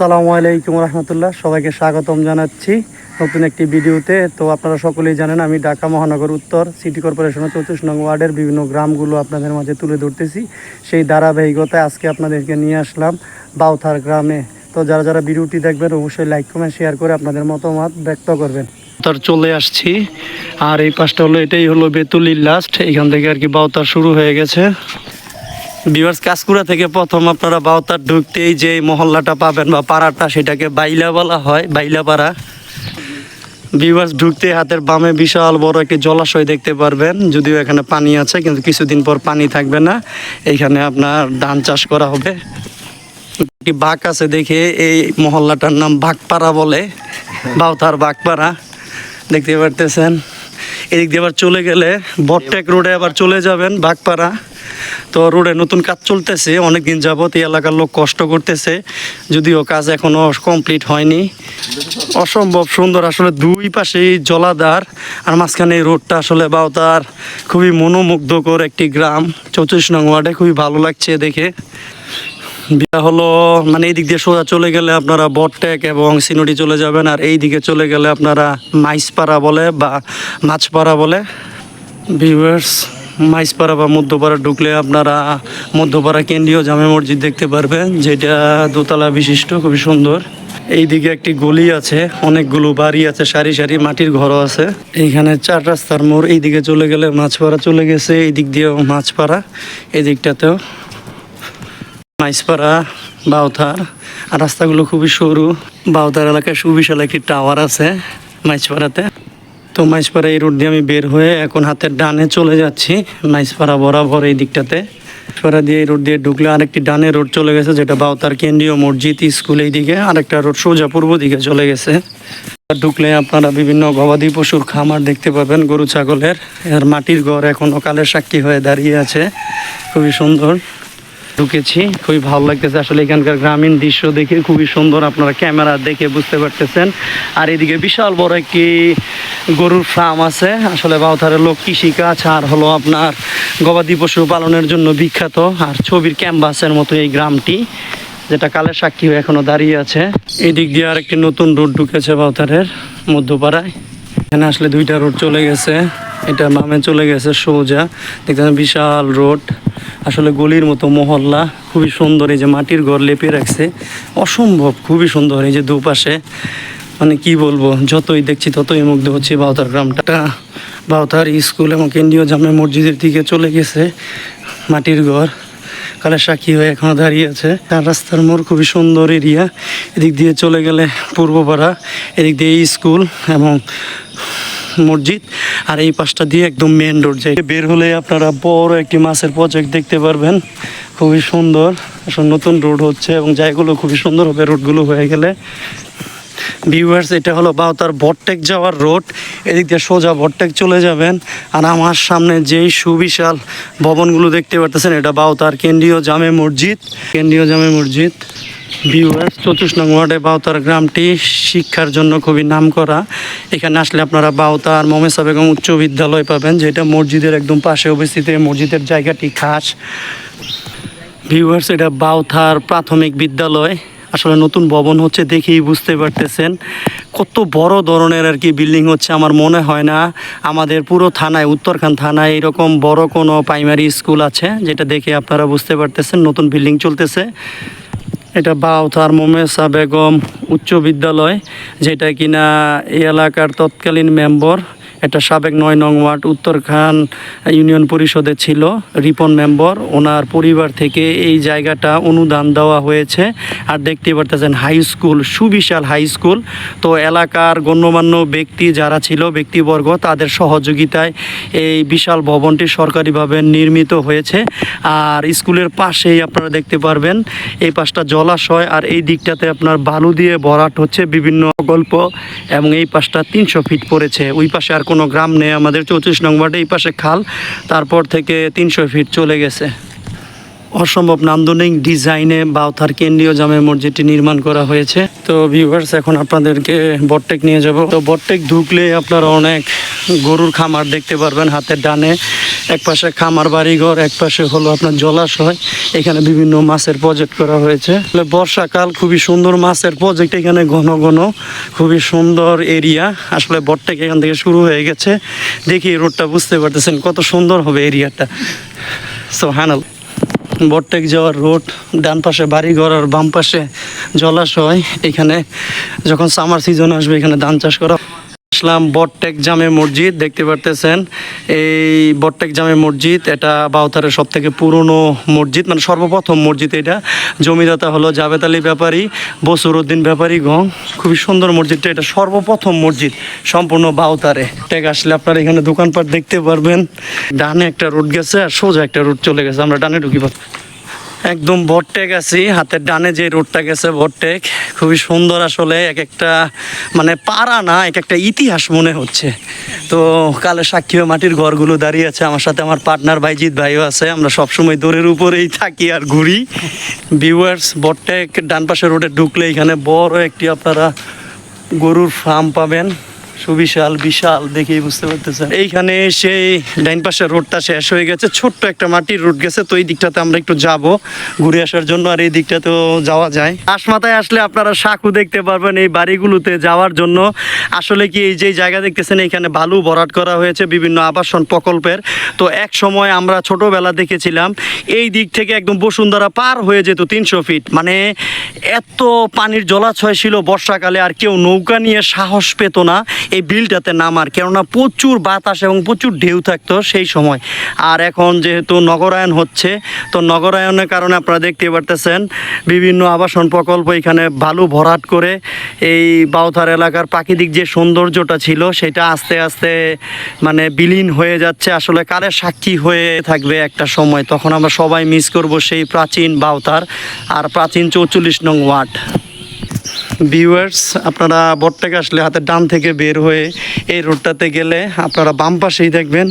আসসালামু আলাইকুম রহমতুল্লাহ। সবাইকে স্বাগতম জানাচ্ছি নতুন একটি ভিডিওতে। তো আপনারা সকলেই জানেন, আমি ঢাকা মহানগর উত্তর সিটি কর্পোরেশনের চৌত্রিশ নং ওয়ার্ডের বিভিন্ন গ্রামগুলো আপনাদের মাঝে তুলে ধরতেছি। সেই ধারাবাহিকতায় আজকে আপনাদেরকে নিয়ে আসলাম বাউথার গ্রামে। তো যারা যারা ভিডিওটি দেখবেন, অবশ্যই লাইক, কমেন্ট, শেয়ার করে আপনাদের মতামত ব্যক্ত করবেন। তার চলে আসছি। আর এই পাশটা হলো, এটাই হলো বেতুলির লাস্ট এখান থেকে আর কি বাউতার শুরু হয়ে গেছে। বিভার্স কাজকুড়া থেকে প্রথম আপনারা বাউতার ঢুকতেই যে মহল্লাটা পাবেন বা পাড়াটা, সেটাকে বাইলা বলা হয়, বাইলা পাড়া। বিভার্স ঢুকতে হাতের বামে বিশাল বড় একটি জলাশয় দেখতে পারবেন। যদিও এখানে পানি আছে, কিন্তু কিছুদিন পর পানি থাকবে না। এইখানে আপনার ধান চাষ করা হবে। একটি বাঘ আছে দেখে, এই মহল্লাটার নাম বাঘপাড়া বলে। বাউতার বাঘপাড়া, দেখতে পারতেছেন। এদিক দিয়ে আবার চলে গেলে বটটেক রোডে আবার চলে যাবেন বাঘপাড়া। তো রোডে নতুন কাজ চলতেছে অনেক দিন যাবত এই এলাকার লোক কষ্ট করতেছে, যদিও কাজ এখনও কমপ্লিট হয়নি। অসম্ভব সুন্দর আসলে দুই পাশেই জলাধার, আর মাঝখানে এই রোডটা আসলে বাউতার খুবই মনোমুগ্ধকর একটি গ্রাম। চৌত্রিশ নং ওয়ার্ডে খুবই ভালো লাগছে দেখে। বিয়া হলো মানে এই দিক দিয়ে সোজা চলে গেলে আপনারা বটটেক এবং সিনুটি চলে যাবেন, আর এই দিকে চলে গেলে আপনারা মাইসপাড়া বলে বা মাছপাড়া বলে। ভিউয়ার্স মাইসপাড়া বা মধ্যপাড়া ঢুকলে আপনারা মধ্যপাড়া কেন্দ্রীয় জামে মসজিদ দেখতে পারবেন, যেটা দোতলা বিশিষ্ট, খুবই সুন্দর। এইদিকে একটি গলি আছে, অনেকগুলো বাড়ি আছে, সারি সারি মাটির ঘরও আছে। এইখানে চার রাস্তার মোড়, এইদিকে চলে গেলে মাছপাড়া চলে গেছে এই দিক দিয়েও মাছপাড়া এই দিকটাতেও মাইসপাড়া বাউথার। আর রাস্তাগুলো খুবই সরু। বাউথার এলাকায় সুবিশাল একটি টাওয়ার আছে মাইসপাড়াতে তো মাইসপাড়া এই রোড দিয়ে আমি বের হয়ে এখন হাতের ডানে চলে যাচ্ছি, মাইসপাড়া বরাবর এই দিকটাতে। মাইসপাড়া দিয়ে এই রোড দিয়ে ঢুকলে আরেকটি ডানে রোড চলে গেছে, যেটা বাউতার কেন্দ্রীয় মসজিদ স্কুল এই দিকে আরেকটা রোড সোজা পূর্ব দিকে চলে গেছে। ঢুকলে আপনারা বিভিন্ন গবাদি পশুর খামার দেখতে পাবেন, গরু, ছাগলের। এর মাটির ঘর এখনও কালের সাক্ষী হয়ে দাঁড়িয়ে আছে, খুবই সুন্দর। ঢুকেছি। খুবই ভালো লাগতেছে। আসলে এখানকার গ্রামীণ দৃশ্য দেখে খুবই সুন্দর আপনারা ক্যামেরা দেখে বুঝতে পারতেছেন। আর এদিকে বিশাল বড় একটি গরুর ফার্ম আছে। আসলে বাউথারের লোক কৃষিকাজ আর হলো আপনার গবাদি পশু পালনের জন্য বিখ্যাত। আর ছবির ক্যাম্পাসের মতো এই গ্রামটি, যেটা কালের সাক্ষী হয়ে এখনও দাঁড়িয়ে আছে। এই দিক দিয়ে আরেকটি নতুন রোড ঢুকেছে বাউথারের মধ্যপাড়ায়। এখানে আসলে দুইটা রোড চলে গেছে। এটা বামে চলে গেছে সোজা। দেখতে বিশাল রোড। আসলে গলির মতো মহল্লা। খুবই সুন্দর এই যে মাটির ঘর লেপে রাখছে। অসম্ভব, খুবই সুন্দর এই যে দুপাশে। মানে কি বলব, যতই দেখছি ততই মুগ্ধ হচ্ছে বাউতার গ্রামটা। বাউতার স্কুল এবং কেন্দ্রীয় জামে মসজিদের দিকে চলে গেছে মাটির ঘর। কালের সাক্ষী হয়ে এখনও দাঁড়িয়ে আছে। আর রাস্তার মোড় খুবই সুন্দর এরিয়া। এদিক দিয়ে চলে গেলে পূর্বপাড়া, এদিক দিয়ে স্কুল এবং মসজিদ। আর এই পাশটা দিয়ে একদম মেন রোড যায় বের হলে আপনারা বড় একটি মাছের প্রজেক্ট দেখতে পারবেন। খুবই সুন্দর। আসলে নতুন রোড হচ্ছে এবং জায়গাগুলো খুবই সুন্দর হবে রোডগুলো হয়ে গেলে। ভিউয়ার্স এটা হলো বাউতার বটটেক যাওয়ার রোড এদিক দিয়ে সোজা বটটেক চলে যাবেন। আর আমার সামনে যেই সুবিশাল ভবনগুলো দেখতে পারতেছেন, এটা বাউতার কেন্দ্রীয় জামে মসজিদ। কেন্দ্রীয় জামে মসজিদ। ভিউয়ার্স চৌত্রিশ নং ওয়ার্ডে বাউতার গ্রামটি শিক্ষার জন্য খুবই নাম করা এখানে আসলে আপনারা বাউতার মমেসা বেগম উচ্চ বিদ্যালয় পাবেন, যেটা মসজিদের একদম পাশে অবস্থিত। মসজিদের জায়গাটি খাস। ভিউয়ার্স এটা বাউথার প্রাথমিক বিদ্যালয়। আসলে নতুন ভবন হচ্ছে দেখেই বুঝতে পারতেছেন। কত বড় ধরনের আর কি বিল্ডিং হচ্ছে আমার মনে হয় না। আমাদের পুরো থানায়, উত্তরখান থানায় এরকম বড় কোনো প্রাইমারি স্কুল আছে, যেটা দেখে আপনারা বুঝতে পারতেছেন নতুন বিল্ডিং চলতেছে। এটা বাউথার মোমেসা বেগম উচ্চ বিদ্যালয়, যেটা কিনা এই এলাকার তৎকালীন মেম্বর এটা সাবেক নয় নং ওয়ার্ড উত্তরখান ইউনিয়ন পরিষদে ছিল, রিপন মেম্বর। ওনার পরিবার থেকে এই জায়গাটা অনুদান দেওয়া হয়েছে। আর দেখতে পারতেছেন, হাই স্কুল, সুবিশাল হাই স্কুল। তো এলাকার গণ্যমান্য ব্যক্তি যারা ছিল, ব্যক্তিবর্গ, তাদের সহযোগিতায় এই বিশাল ভবনটি সরকারিভাবে নির্মিত হয়েছে। আর স্কুলের পাশেই আপনারা দেখতে পারবেন, এই পাশটা জলাশয় আর এই দিকটাতে আপনার বালু দিয়ে ভরাট হচ্ছে বিভিন্ন গল্প এবং এই পাশটা তিনশো ফিট পড়েছে। ওই পাশে আর কোনো গ্রাম নেই, আমাদের চৌত্রিশ নং ওয়ার্ডে এই পাশে খাল, তারপর থেকে তিনশো ফিট চলে গেছে। অসম্ভব নান্দনিক ডিজাইনে বাউথার কেন্দ্রীয় জামে মসজিদটি নির্মাণ করা হয়েছে। তো ভিউয়ার্স এখন আপনাদেরকে বটটেক নিয়ে যাব। তো বটটেক ঢুকলে আপনারা অনেক গরুর খামার দেখতে পারবেন হাতের ডানে। এক পাশে খামার বাড়িঘর, এক পাশে হলো আপনার জলাশয়। এখানে বিভিন্ন মাছের প্রজেক্ট করা হয়েছে। বর্ষাকাল খুবই সুন্দর মাছের প্রজেক্ট এখানে ঘন ঘন, খুবই সুন্দর এরিয়া আসলে বটটেক এখান থেকে শুরু হয়ে গেছে। দেখি রোডটা বুঝতে পারতেছেন কত সুন্দর হবে এরিয়াটা সো হ্যানাল বটটেক যাওয়ার রোড ডান পাশে বাড়িঘর আর বাম পাশে জলাশয়। এখানে যখন সামার সিজন আসবে, এখানে ধান চাষ করা আসলাম বটটেক জামে মসজিদ, দেখতে পারতেছেন? এই বটটেক জামে মসজিদ, এটা বাউতারের সব থেকে পুরনো মসজিদ মানে সর্বপ্রথম মসজিদ এটা। জমিদাতা হলো জাবেদ আলী ব্যাপারী, বসুর উদ্দিন ব্যাপারী গং। খুবই সুন্দর মসজিদটা, এটা সর্বপ্রথম মসজিদ, সম্পূর্ণ বাউতারে। টেক আসলে আপনারা এখানে দোকানপাট দেখতে পারবেন। ডানে একটা রোড গেছে আর সোজা একটা রোড চলে গেছে, আমরা ডানে ঢুকি একদম ভটটেক আছি। হাতের ডানে যে রোডটা গেছে ভটটেক খুবই সুন্দর আসলে এক একটা মানে পাড়া না এক একটা ইতিহাস মনে হচ্ছে। তো কালে সাক্ষী মাটির ঘরগুলো দাঁড়িয়ে আছে। আমার সাথে আমার পার্টনার ভাইজিৎ ভাইও আছে। আমরা সবসময় দৌড়ের উপরেই থাকি আর ঘুরি। ভিউয়ার্স ভটটেক ডান পাশে রোডে ঢুকলে এখানে বড় একটি আপনারা গরুর ফার্ম পাবেন। সুবিশাল, বিশাল দেখেই বুঝতে পারতেছেন। এইখানে সেই ডাইন পাশের রোডটা শেষ হয়ে গেছে। ছোট্ট একটা মাটির রোড গেছে, তো এই দিকটাতে আমরা একটু যাব ঘুরে আসার জন্য, আর এই দিকটাতেও যাওয়া যায়। আশমাথায় আসলে আপনারা সাঁকু দেখতে পারবেন এই বাড়িগুলোতে যাওয়ার জন্য। আসলে কি এই যে জায়গা দেখতেছেন এখানে বালু ভরাট করা হয়েছে বিভিন্ন আবাসন প্রকল্পের। তো এক সময় আমরা ছোটবেলা দেখেছিলাম, এই দিক থেকে একদম বসুন্ধরা পার হয়ে যেত তিনশো ফিট। মানে এত পানির জলাশয় ছিল বর্ষাকালে, আর কেউ নৌকা নিয়ে সাহস পেত না। এই বিলটাতে নামার, কেননা প্রচুর বাতাস এবং প্রচুর ঢেউ থাকতো সেই সময়। আর এখন যেহেতু নগরায়ন হচ্ছে, তো নগরায়নের কারণে আপনারা দেখতে পারতেছেন, বিভিন্ন আবাসন প্রকল্প এখানে ভালো ভরাট করে এই বাউথার এলাকার প্রাকৃতিক যে সৌন্দর্যটা ছিল, সেটা আস্তে আস্তে মানে বিলীন হয়ে যাচ্ছে। আসলে কারের সাক্ষী হয়ে থাকবে একটা সময়, তখন আমরা সবাই মিস করব সেই প্রাচীন বাউতার আর প্রাচীন চৌচল্লিশ নং ওয়ার্ড। ভিউয়ার্স আপনারা বটটাকে আসলে হাতের ডান থেকে বের হয়ে এই রোডটাতে গেলে আপনারা বাম পাশেই দেখবেন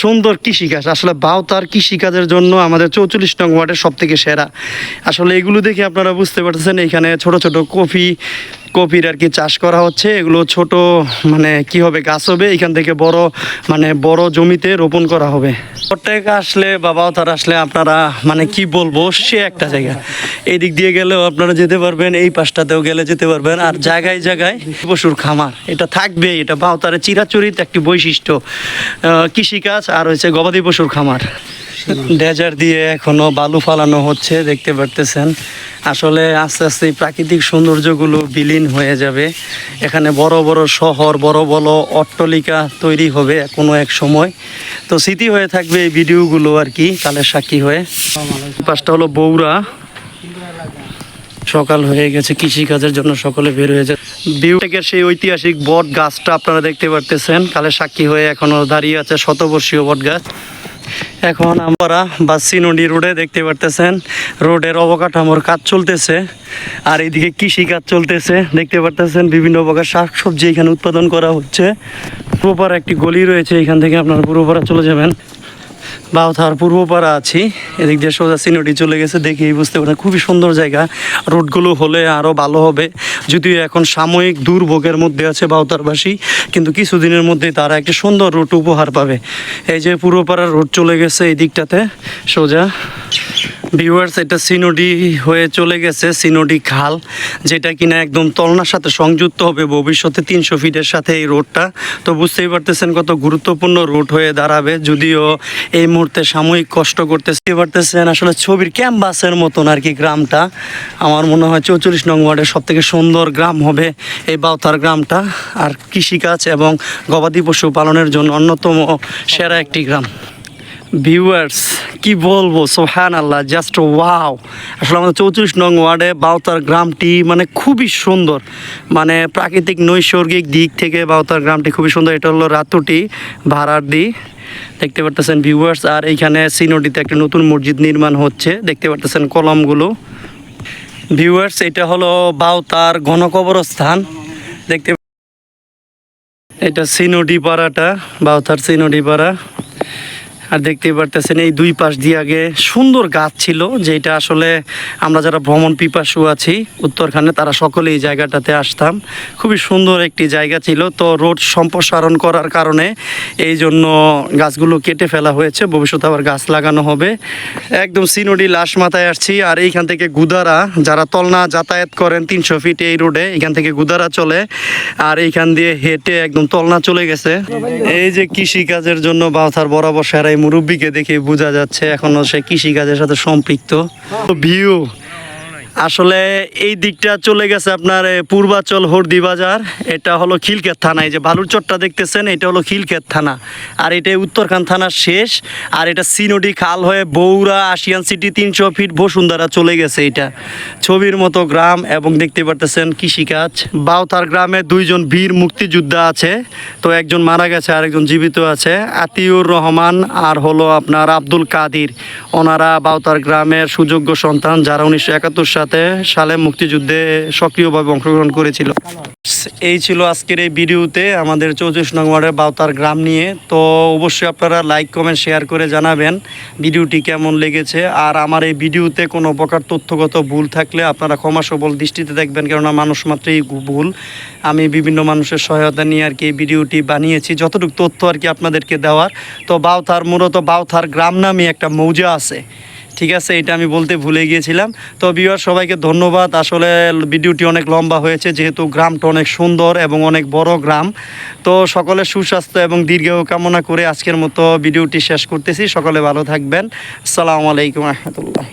সুন্দর কৃষিকাজ। আসলে বাউতার কৃষিকাজের জন্য আমাদের চৌচল্লিশ নং ওয়ার্ডের সব থেকে সেরা। আসলে এগুলো দেখে আপনারা বুঝতে পারতেছেন, এখানে ছোট ছোট কফি কপির আর কি চাষ করা হচ্ছে, এগুলো ছোট মানে কি হবে, গাছ হবে, এখান থেকে বড় মানে বড় জমিতে রোপণ করা হবে। প্রত্যেক আসলে বা তার আসলে আপনারা মানে কি বলব, সে একটা জায়গা। এই দিক দিয়ে গেলেও আপনারা যেতে পারবেন, এই পাশটাতেও গেলে যেতে পারবেন, আর জায়গায় জায়গায় পশুর খামার, এটা থাকবে, এটা বাউতারে চিরাচরিত একটি বৈশিষ্ট্য। কৃষিকাজ আর হচ্ছে গবাদি পশুর খামার। ডেজার দিয়ে এখনও বালু ফালানো হচ্ছে, দেখতে পারতেছেন। আসলে আস্তে আস্তে প্রাকৃতিক সৌন্দর্যগুলো বিলীন হয়ে যাবে। এখানে বড় বড় শহর, বড় বড় অট্টলিকা তৈরি হবে কোনো এক সময়। তো স্মৃতি হয়ে থাকবে এই ভিডিওগুলো আর কি কালের সাক্ষী হয়ে। পাশটা হলো বৌরা। সকাল হয়ে গেছে কৃষি কাজের জন্য সকলে বের হয়ে যায়। বিউ থেকে সেই ঐতিহাসিক বট গাছটা আপনারা দেখতে পারতেছেন। কালের সাক্ষী হয়ে এখনও দাঁড়িয়ে আছে শতবর্ষীয় বট গাছ এখন আমরা বাসি নদী রোডে দেখতে পারতেছেন, রোডের অবকাঠামোর কাজ চলতেছে, আর এইদিকে কৃষি কাজ চলতেছে, দেখতে পারতেছেন বিভিন্ন প্রকার শাকসবজি এখানে উৎপাদন করা হচ্ছে। প্রপার একটি গলি রয়েছে, এখান থেকে আপনারা পুরোপাড়া চলে যাবেন। বাউথার পূর্বপাড়া আছি। এদিক দিয়ে সোজা সিনোটি চলে গেছে দেখেই বুঝতে পারেন খুবই সুন্দর জায়গা। রোডগুলো হলে আরও ভালো হবে। যদিও এখন সাময়িক দুর্ভোগের মধ্যে আছে বাউতারবাসী, কিন্তু কিছুদিনের মধ্যে তারা একটি সুন্দর রুট উপহার পাবে। এই যে পূর্বপাড়ার রোড চলে গেছে এই দিকটাতে, সোজা। ভিউয়ার্স এটা সিনোডি হয়ে চলে গেছে, সিনোডি খাল, যেটা কিনা একদম তলনার সাথে সংযুক্ত হবে ভবিষ্যতে তিনশো ফিটের সাথে এই রোডটা। তো বুঝতেই পারতেছেন কত গুরুত্বপূর্ণ রুট হয়ে দাঁড়াবে, যদিও এই মুহূর্তে সাময়িক কষ্ট করতেতে পারতেছেন, আসলে ছবির ক্যাম্পাসের মতন আর কি গ্রামটা। আমার মনে হয় চৌচল্লিশ নং ওয়ার্ডের সব থেকে সুন্দর গ্রাম হবে এই বাউতার গ্রামটা। আর কৃষিকাজ এবং গবাদি পশু পালনের জন্য অন্যতম সেরা একটি গ্রাম। ভিউয়ার্স কি বলব? সোহান আল্লাহ জাস্ট ওয়াও আসলে আমাদের চৌত্রিশ নং ওয়ার্ডে বাউতার গ্রামটি মানে খুবই সুন্দর। মানে প্রাকৃতিক নৈসর্গিক দিক থেকে বাউতার গ্রামটি খুবই সুন্দর। এটা হলো রাতুটি ভাড়ার দি দেখতে পারতেছেন ভিউয়ার্স আর এইখানে সিনোডিতে একটা নতুন মসজিদ নির্মাণ হচ্ছে। দেখতে পারতেছেন কলমগুলো। ভিউয়ার্স এটা হলো বাউতার ঘনকবরস্থান। দেখতে এটা সিনোডি পাড়াটা, বাউতার সিনোডি পাড়া। আর দেখতেই পারতেছেন এই দুই পাশ দিয়ে আগে সুন্দর গাছ ছিল, যেটা আসলে আমরা যারা ভ্রমণ পিপাসু আছি উত্তরখানে, তারা সকলে এই জায়গাটাতে আসতাম। খুবই সুন্দর একটি জায়গা ছিল। তো রোড সম্প্রসারণ করার কারণে এই জন্য গাছগুলো কেটে ফেলা হয়েছে। ভবিষ্যতে আবার গাছ লাগানো হবে। একদম সিনোডি লাশ মাথায় আসছি। আর এইখান থেকে গুদারা, যারা তলনা যাতায়াত করেন তিনশো ফিট এই রোডে, এখান থেকে গুদারা চলে। আর এইখান দিয়ে হেঁটে একদম তলনা চলে গেছে। এই যে কৃষি কাজের জন্য বাউথার বরাবর সেরাই মুরব্বীকে দেখে বোঝা যাচ্ছে এখনও সে কৃষিকাজের সাথে সম্পৃক্ত। ভিউ আসলে এই দিকটা চলে গেছে আপনার পূর্বাচল হরদি বাজার এটা হলো খিলক্ষেত থানা। এই যে বালুরচরটা দেখতেছেন, এটা হলো খিলক্ষেত থানা। আর এটা উত্তরখান থানার শেষ। আর এটা সিনডি খাল হয়ে বৌরা আশিয়ান সিটি তিনশো ফিট বসুন্ধরা চলে গেছে এটা। ছবির মতো গ্রাম এবং দেখতে পারতেছেন কৃষিকাজ। বাউতার গ্রামে দুইজন বীর মুক্তিযোদ্ধা আছে। তো একজন মারা গেছে আর একজন জীবিত আছে। আতিউর রহমান আর হলো আপনার আব্দুল কাদির। ওনারা বাউতার গ্রামের সুযোগ্য সন্তান, যারা উনিশশো একাত্তর সাথে সালে মুক্তিযুদ্ধে সক্রিয়ভাবে অংশগ্রহণ করেছিল। এই ছিল আজকের এই ভিডিওতে আমাদের চৌত্রিশ নং ওয়ার্ডের বাউতার গ্রাম নিয়ে। তো অবশ্যই আপনারা লাইক, কমেন্ট, শেয়ার করে জানাবেন ভিডিওটি কেমন লেগেছে। আর আমার এই ভিডিওতে কোনো প্রকার তথ্যগত ভুল থাকলে আপনারা ক্ষমা সবল দৃষ্টিতে দেখবেন, কেননা মানুষ মাত্রই ভুল। আমি বিভিন্ন মানুষের সহায়তা নিয়ে আর কি এই ভিডিওটি বানিয়েছি। যতটুকু তথ্য আর কি আপনাদেরকে দেওয়ার। তো বাউথার মূলত বাউথার গ্রাম নামে একটা মৌজা আছে। ঠিক আছে, এটা আমি বলতে ভুলে গিয়েছিলাম। তো বিওয়ার সবাইকে ধন্যবাদ। আসলে ভিডিওটি অনেক লম্বা হয়েছে, যেহেতু গ্রামটা অনেক সুন্দর এবং অনেক বড় গ্রাম। তো সকলের সুস্বাস্থ্য এবং দীর্ঘ কামনা করে আজকের মতো ভিডিওটি শেষ করতেছি। সকলে ভালো থাকবেন। আসসালামু আলাইকুম রহমতুল্লাহ।